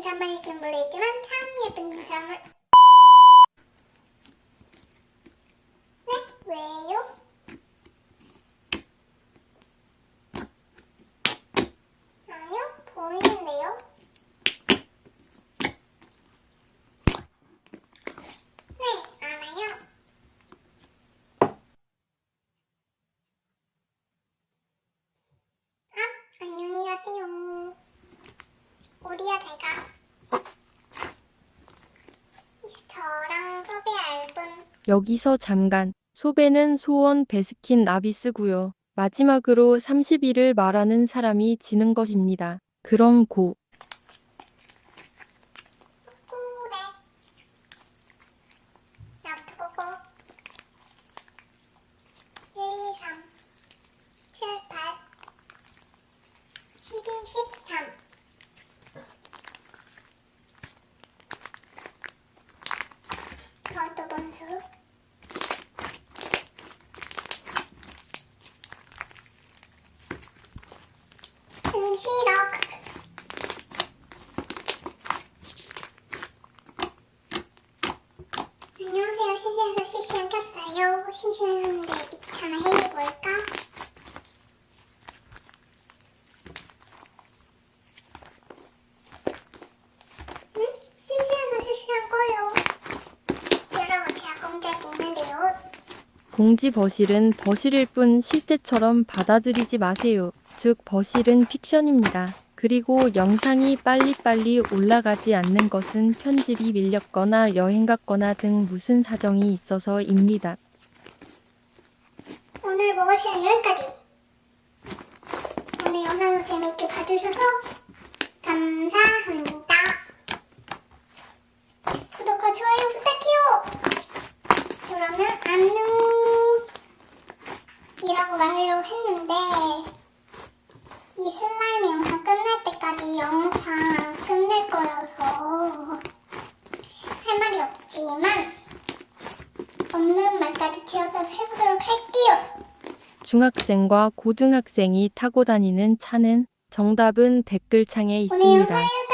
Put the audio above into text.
인사만 있으로 있지만 참 예쁜 인사물 여기서 잠깐. 소배는 소원 베스킨 라비스고요. 마지막으로 30일을 말하는 사람이 지는 것입니다. 그럼 고. 응 싫어 안녕하세요. 실시간에서 실시간 켰어요. 제가 공작이 있는데요. 공지 버실은 버실일 뿐 실제처럼 받아들이지 마세요. 즉 버실은 픽션입니다. 그리고 영상이 빨리빨리 올라가지 않는 것은 편집이 밀렸거나 여행 갔거나 등 무슨 사정이 있어서입니다. 오늘 먹으시는 여기까지. 오늘 영상도 재미있게 봐주셔서 감사합니다. 구독과 좋아요 부탁해요. 그러면 안녕. 이라고 말하려고 했는데 이 슬라임 영상 끝날 때까지 영상 끝낼 거여서 할 말이 없지만 없는 말까지 지어서 해보도록 할게요. 중학생과 고등학생이 타고 다니는 차는 정답은 댓글창에 오늘 있습니다. 영상이었